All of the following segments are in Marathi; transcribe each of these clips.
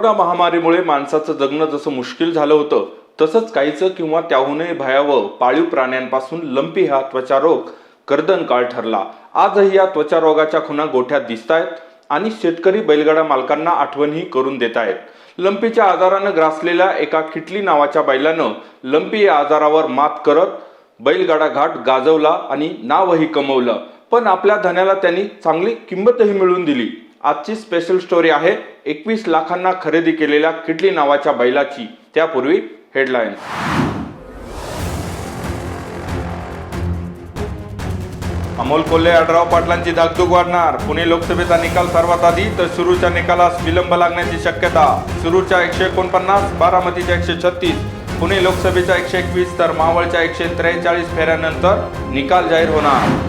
कोरोना महामारीमुळे माणसाचं जगणं जसं मुश्किल झालं होतं तसंच काहीचं किंवा त्याहूनही भयावह पाळीव प्राण्यांपासून लंपी हा त्वचारोग कर्दन काळ ठरला. आजही या त्वचारोगाच्या खुणा गोठ्यात दिसत आहेत आणि शेतकरी बैलगाडा मालकांना आठवणही करून देत आहेत लंपीच्या आजारानं ग्रासलेल्या एका किटली नावाच्या बैलानं लंपी या आजारावर मात करत बैलगाडा घाट गाजवला आणि नावही कमवलं. पण आपल्या धन्याला त्यांनी चांगली किंमतही मिळवून दिली. आजची स्पेशल स्टोरी आहे एकवीस लाखांना खरेदी केलेल्या किटली नावाच्या बैलाची. त्यापूर्वी हेडलाईन अमोल कोल्हे आडराव पाटलांची धाकधूक वाढणार. पुणे लोकसभेचा निकाल सर्वात आधी तर सुरूच्या निकालास विलंब लागण्याची शक्यता. सुरूच्या एकशे एकोणपन्नास बारामतीच्या एकशे छत्तीस पुणे लोकसभेच्या एकशे एकवीस तर मावळच्या एकशे त्रेचाळीस फेऱ्यानंतर निकाल जाहीर होणार.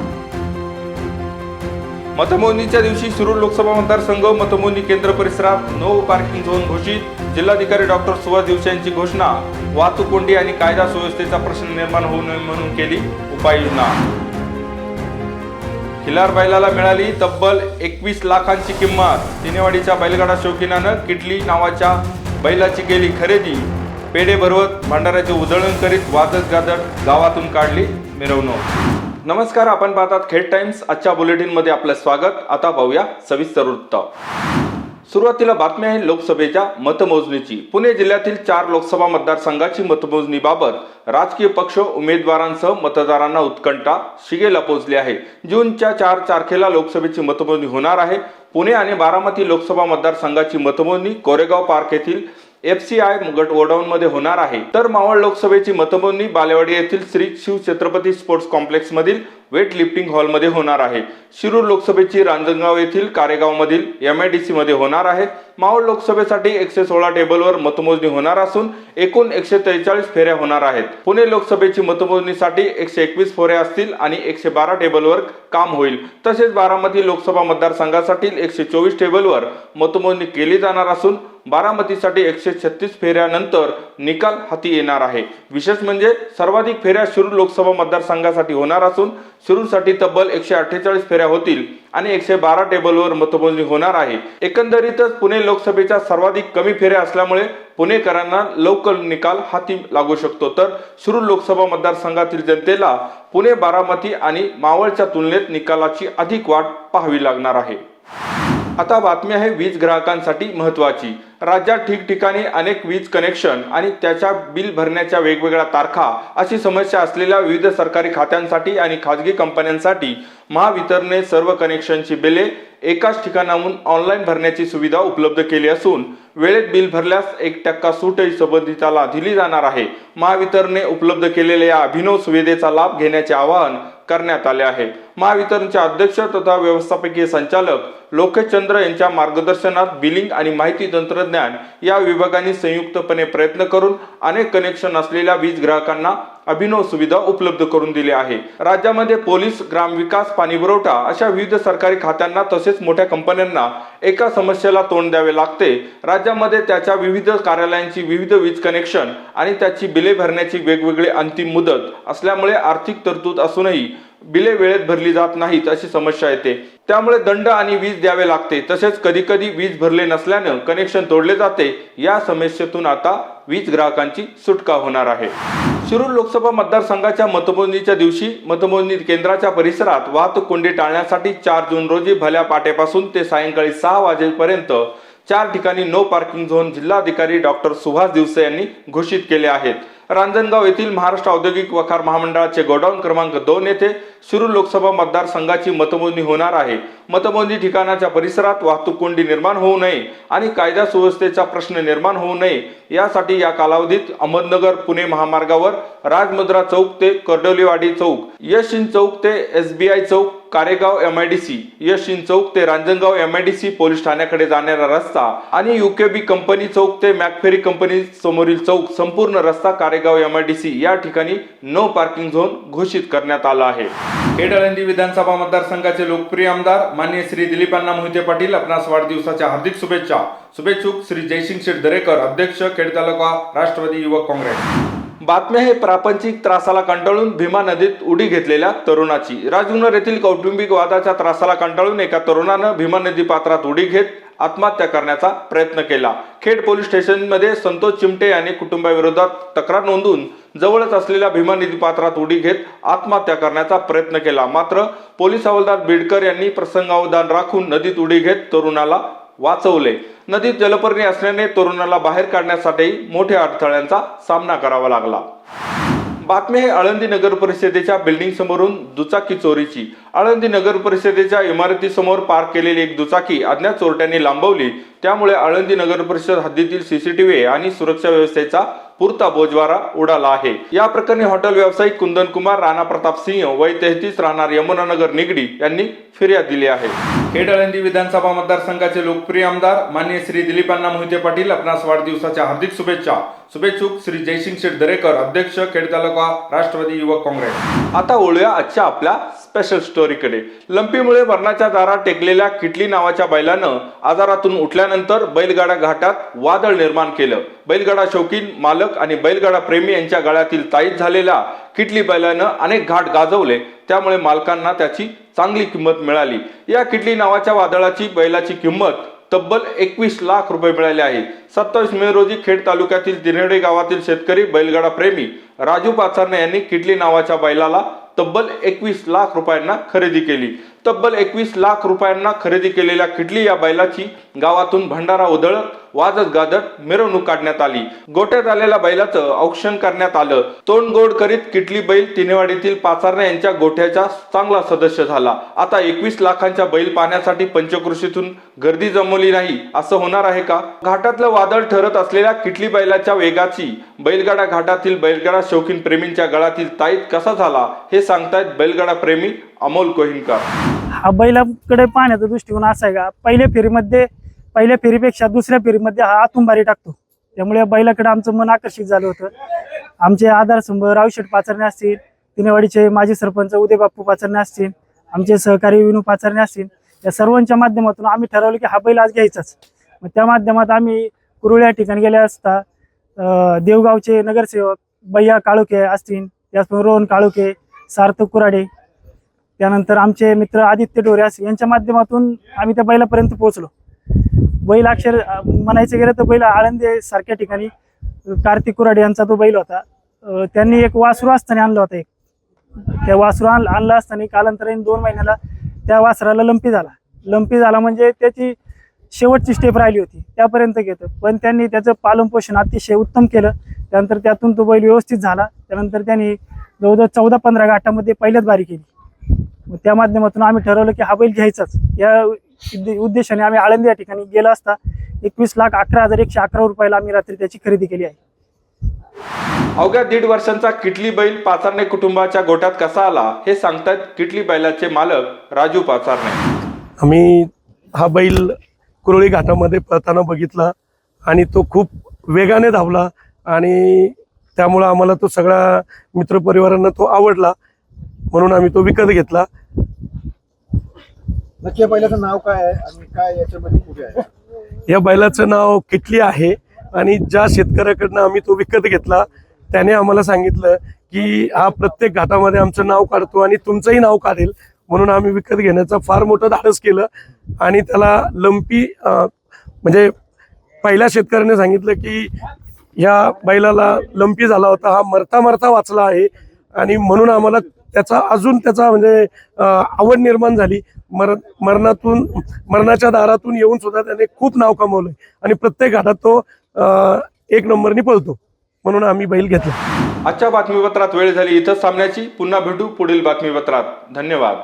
मतमोजणीच्या दिवशी शिरूर लोकसभा मतदारसंघ मतमोजणी केंद्र परिसरात नो पार्किंग झोन घोषित. जिल्हाधिकारी डॉक्टर सुभाष दिवसे यांची घोषणा. वाहतूक कोंडी आणि कायदा सुव्यवस्थेचा प्रश्न निर्माण होऊ नये म्हणून केली उपाययोजना. खिलार बैलाला मिळाली तब्बल एकवीस लाखांची किंमत. तिनेवाडीच्या बैलगाडा शौकीनानं किटली नावाच्या बैलाची केली खरेदी. पेढे भरवत भांडाऱ्याचे उधळण करीत वादत गाजत गावातून काढली मिरवणूक. नमस्कार आपण पाहतात खेड टाइम्स. आजच्या बुलेटिनमध्ये आपलं स्वागत. आता पाहूया सविस्तर वृत्त. सुरुवातीला बातमी आहे लोकसभेच्या मतमोजणीची. पुणे जिल्ह्यातील चार लोकसभा मतदारसंघाची मतमोजणीबाबत राजकीय पक्ष उमेदवारांसह मतदारांना उत्कंठा शिगेला पोहोचली आहे. जूनच्या चार तारखेला लोकसभेची मतमोजणी होणार आहे. पुणे आणि बारामती लोकसभा मतदारसंघाची मतमोजणी कोरेगाव पार्क येथील एफ सी आय गटमध्ये होणार आहे. तर मावळ लोकसभेची मतमोजणी बालेवाडी येथील श्री शिव छत्रपती स्पोर्ट्स कॉम्प्लेक्स मधील वेट लिफ्टिंग हॉलमध्ये होणार आहे. शिरूर लोकसभेची रांजणगाव येथील कारेगावमधील एम आय डी सीमध्ये होणार आहे. मावळ लोकसभेसाठी एकशे सोळा टेबलवर मतमोजणी होणार असून एकूण एकशे त्रेचाळीस फेऱ्या होणार आहेत. पुणे लोकसभेची मतमोजणीसाठी एकशे एकवीस फेऱ्या असतील आणि एकशे बारा टेबलवर काम होईल. तसेच बारामती लोकसभा मतदारसंघासाठी एकशे चोवीस टेबलवर मतमोजणी केली जाणार असून बारामतीसाठी एकशे छत्तीस फेऱ्यानंतर निकाल हाती येणार आहे. विशेष म्हणजे सर्वाधिक फेऱ्या शिरूर लोकसभा मतदारसंघासाठी होणार असून शिरूरसाठी तब्बल एकशे अठ्ठेचाळीस फेऱ्या होतील आणि एकशे बारा टेबलवर मतमोजणी होणार आहे. एकंदरीतच पुणे लोकसभेच्या सर्वाधिक कमी फेऱ्या असल्यामुळे पुणेकरांना लवकर निकाल हाती लागू शकतो. तर शिरूर लोकसभा मतदारसंघातील जनतेला पुणे बारामती आणि मावळच्या तुलनेत निकालाची अधिक वाट पाहावी लागणार आहे. आता बातमी आहे वीज ग्राहकांसाठी महत्वाची राज्यात ठिकठिकाणी अनेक वीज कनेक्शन आणि त्याच्या बिल भरण्याच्या वेगवेगळ्या तारखा अशी समस्या असलेल्या विविध सरकारी खात्यांसाठी आणि खाजगी कंपन्यांसाठी महावितरणने सर्व कनेक्शनची बिले एकाच ठिकाणाहून ऑनलाईन भरण्याची सुविधा उपलब्ध केली असून वेळेत बिल भरल्यास एक टक्का सूटही संबंधिताला दिली जाणार आहे. महावितरणने उपलब्ध केलेल्या या अभिनव सुविधेचा लाभ घेण्याचे आवाहन करण्यात आले आहे. महावितरणचे अध्यक्ष तथा व्यवस्थापकीय संचालक लोकेशचंद्र यांच्या मार्गदर्शनात बिलिंग आणि माहिती तंत्रज्ञान या विभागांनी संयुक्तपणे प्रयत्न करून अनेक कनेक्शन असलेल्या वीज ग्राहकांना अभिनव सुविधा उपलब्ध करून दिली आहे. राज्यामध्ये पोलीस ग्रामविकास पाणीपुरवठा अशा विविध सरकारी खात्यांना तसेच मोठ्या कंपन्यांना एका समस्येला तोंड द्यावे लागते. राज्यामध्ये त्याच्या विविध कार्यालयांची विविध वीज कनेक्शन आणि त्याची बिले भरण्याची वेगवेगळी अंतिम मुदत असल्यामुळे आर्थिक तरतूद असूनही बिले वेळेत भरली जात नाहीत अशी समस्या येते. त्यामुळे दंड आणि वीज द्यावे लागते. तसेच कधी कधी वीज भरले नसल्यानं कनेक्शन तोडले जाते. या समस्येतून आता वीज ग्राहकांची सुटका होणार आहे. शिरूर लोकसभा मतदारसंघाच्या मतमोजणीच्या दिवशी मतमोजणी केंद्राच्या परिसरात वाहतूक कोंडी टाळण्यासाठी चार जून रोजी भल्या पाटेपासून ते सायंकाळी सहा वाजेपर्यंत चार ठिकाणी नो पार्किंग झोन जिल्हाधिकारी डॉक्टर सुभाष दिवसे यांनी घोषित केले आहेत. रांजणगाव येथील महाराष्ट्र औद्योगिक वखार महामंडळाचे गोडाऊन क्रमांक दोन येथे शिरूर लोकसभा मतदारसंघाची मतमोजणी होणार आहे. मतमोजणी ठिकाणाच्या परिसरात वाहतूक कोंडी निर्माण होऊ नये आणि कायदा सुव्यवस्थेचा प्रश्न निर्माण होऊ नये. यासाठी या कालावधीत अहमदनगर पुणे महामार्गावर राजमुद्रा चौक ते कर्डोलीवाडी चौक यशिन चौक ते S B I Chowk Karegaon M I D C Yashin चौक ते Ranjangaon M I D C police ठाण्याकडे जाणारा रस्ता आणि युकेबी कंपनी चौक ते मॅकफेरी कंपनी समोरील चौक संपूर्ण रस्ता Karegaon M I D C या ठिकाणी नो पार्किंग झोन घोषित करण्यात आला आहे. खेडळंदी विधानसभा मतदारसंघाचे लोकप्रिय आमदार मान्य श्री दिलीपांना मोहिते पाटील आपणास वाढदिवसाच्या हार्दिक शुभेच्छा. शुभेच्छुक श्री जयसिंग शेठ दरेकर अध्यक्ष खेड तालुका राष्ट्रवादी युवक काँग्रेस. बातम्या हे प्रापंचिक त्रासाला कंटाळून भीमा नदीत उडी घेतलेल्या तरुणाची. राजगुन्नर येथील कौटुंबिक वादाच्या त्रासाला कंटाळून एका तरुणानं भीमा नदी पात्रात उडी घेत आत्महत्या करण्याचा प्रयत्न केला. खेड पोलीस स्टेशनमध्ये संतोष चिमटे यांनी कुटुंबाविरोधात तक्रार नोंदवून जवळच असलेल्या भीमा नदी पात्रात उडी घेत आत्महत्या करण्याचा प्रयत्न केला. मात्र पोलीस हवालदार बिडकर यांनी प्रसंगावधान राखून नदीत उडी घेत तरुणाला वाचवले. नदीत जलपर्णी असल्याने तरुणाला बाहेर काढण्यासाठी मोठ्या अडथळ्यांचा सामना करावा लागला. बातमी आहे आळंदी नगर परिषदेच्या बिल्डिंग समोरून दुचाकी चोरीची. आळंदी नगर परिषदेच्या इमारतीसमोर पार्क केलेली एक दुचाकी अज्ञात चोरट्यांनी लांबवली. त्यामुळे आळंदी नगर परिषद हद्दीतील सीसीटीव्ही आणि सुरक्षा व्यवस्थेचा पुरता बोजवारा उडाला आहे. या प्रकरणी हॉटेल व्यावसायिक कुंदन कुमार राणा प्रताप सिंह वय तेहतीस राहणार यमुनानगर निगडी यांनी फिर्याद दिली आहे. खेड आळंदी विधानसभा मतदारसंघाचे लोकप्रिय आमदार मान्य श्री दिलीपांना मोहिते पाटील आपणास वाढदिवसाच्या हार्दिक शुभेच्छा. शुभेच्छुक श्री जयसिंग शेठ दरेकर अध्यक्ष खेड तालुका राष्ट्रवादी युवक काँग्रेस. आता वळूया आजच्या आपल्या स्पेशल स्टोरीकडे लंपीमुळे मरणाच्या दारात टेकलेल्या किटली नावाच्या बैलानं आजारातून उठल्यानंतर बैलगाडा घाटात वादळ निर्माण केलं. बैलगाडा शौकीन मालक आणि बैलगाडा प्रेमी यांच्या गळ्यातील ताईत झालेल्या किटली बैलानं अनेक घाट गाजवले. त्यामुळे मालकांना त्याची चांगली किंमत मिळाली. या किटली नावाच्या वादळाची बैलाची किंमत तब्बल एकवीस लाख रुपये मिळाले आहे. सत्तावीस मे रोजी खेड तालुक्यातील दिनेडे गावातील शेतकरी बैलगाडा प्रेमी राजू पाचारणे यांनी किटली नावाच्या बैलाला तब्बल एकवीस लाख रुपयांना खरेदी केली. तब्बल एकवीस लाख रुपयांना खरेदी केलेल्या किटली या बैलाची गावातून भंडारा उधळत वाजत गाजत मिरवणूक काढण्यात आली. गोट्यात आलेल्या बैलाचं औक्षण करण्यात आलं. तोंड गोड करीत किटली बैल तिनेवाडीतील पाचारणे यांच्या गोठ्याचा चांगला सदस्य झाला. आता एकवीस लाखांच्या बैल पाहण्यासाठी पंचकृषीतून गर्दी जमवली नाही. असं होणार आहे का? घाटातलं वादळ ठरत असलेल्या किटली बैलाच्या वेगाची बैलगाडा घाटातील बैलगाडा शौकीन प्रेमींच्या गळातील ताईत कसा झाला? हे सांगतायत बैलगाडा प्रेमी अमोल कोहिनकर. हा बैलाकडे पाहण्याचा दृष्टिकोन असा आहे का? पहिल्या फेरीमध्ये पहिल्या फेरीपेक्षा दुसऱ्या फेरीमध्ये हा आतुंबारी टाकतो. त्यामुळे या बैलाकडे आमचं मन आकर्षित झालं होतं. आमचे आधारस्तंभ रावशेठ पाचरणे असतील तिनेवाडीचे माजी सरपंच उदय बाप्पू पाचरणे असतील आमचे सहकारी विनू पाचरणे असतील या सर्वांच्या माध्यमातून आम्ही ठरवलं की हा बैल आज घ्यायचाच. मग त्या माध्यमात आम्ही कुरुळ या ठिकाणी गेले असता देवगावचे नगरसेवक बैया काळुके असतील त्याचबरोबर रोहन काळुके सार्थक कुराडे त्यानंतर आमचे मित्र आदित्य डोऱ्यास यांच्या माध्यमातून आम्ही त्या बैलापर्यंत पोहोचलो. बैल अक्षर म्हणायचं गेलं तर बैल आळंदे सारख्या ठिकाणी कार्तिक कुराडे यांचा तो बैल होता. त्यांनी एक वासरू असताना आणला होता एक. त्या वासरू आण आणला असताना कालांतराने दोन महिन्याला त्या वासराला लंपी झाला. लंपी झाला म्हणजे त्याची शेवटची स्टेप राहिली होती. त्यापर्यंत घेतो पण त्यांनी त्याचं पालनपोषण अतिशय उत्तम केलं. त्यानंतर त्यातून तो बैल व्यवस्थित झाला. त्यानंतर त्यांनी जवळजवळ चौदा पंधरा गाठामध्ये पहिल्याच बारी केली. मग त्या माध्यमातून आम्ही ठरवलं की हा बैल घ्यायचाच. या उद्दे- उद्देशाने आम्ही आळंदी या ठिकाणी गेला असता एकवीस लाख अकरा हजार एकशे अकरा रुपयाला आम्ही रात्री त्याची खरेदी केली आहे. अवघ्या दीड वर्षांचा किटली बैल पाचारणे कुटुंबाच्या गोट्यात कसा आला हे सांगतायत किटली बैलाचे मालक राजू पाचारणे. आम्ही हा बैल कुरळी घाटामध्ये पळताना बघितला आणि तो खूप वेगाने धावला आणि त्यामुळं आम्हाला तो सगळ्या मित्रपरिवारांना तो आवडला म्हणून आम्ही तो विकत घेतला. नक्की या बैलाचं नाव काय आहे आणि काय याच्यामध्ये कुठे आहे? या बैलाचं नाव किटली आहे आणि ज्या शेतकऱ्याकडनं आम्ही तो विकत घेतला त्याने आम्हाला सांगितलं की हा प्रत्येक घाटामध्ये आमचं नाव काढतो आणि तुमचंही नाव काढेल म्हणून आम्ही विकत घेण्याचं फार मोठं धाडस केलं. आणि त्याला लंपी अं, म्हणजे पहिल्या शेतकऱ्याने सांगितलं की या बैलाला लंपी झाला होता हा मरता मरता वाचला आहे आणि म्हणून आम्हाला त्याचा अजून त्याचा म्हणजे आवड निर्माण झाली. मर मरणातून मरणाच्या दारातून येऊन सुद्धा त्याने खूप नाव कमवलंय. आणि प्रत्येक घाटात तो एक नंबरनी पळतो. म्हणून आम्ही बैल घेतला. आजच्या बातमीपत्रात वेळ झाली. इथं सामन्याची पुन्हा भेटू पुढील बातमीपत्रात. धन्यवाद.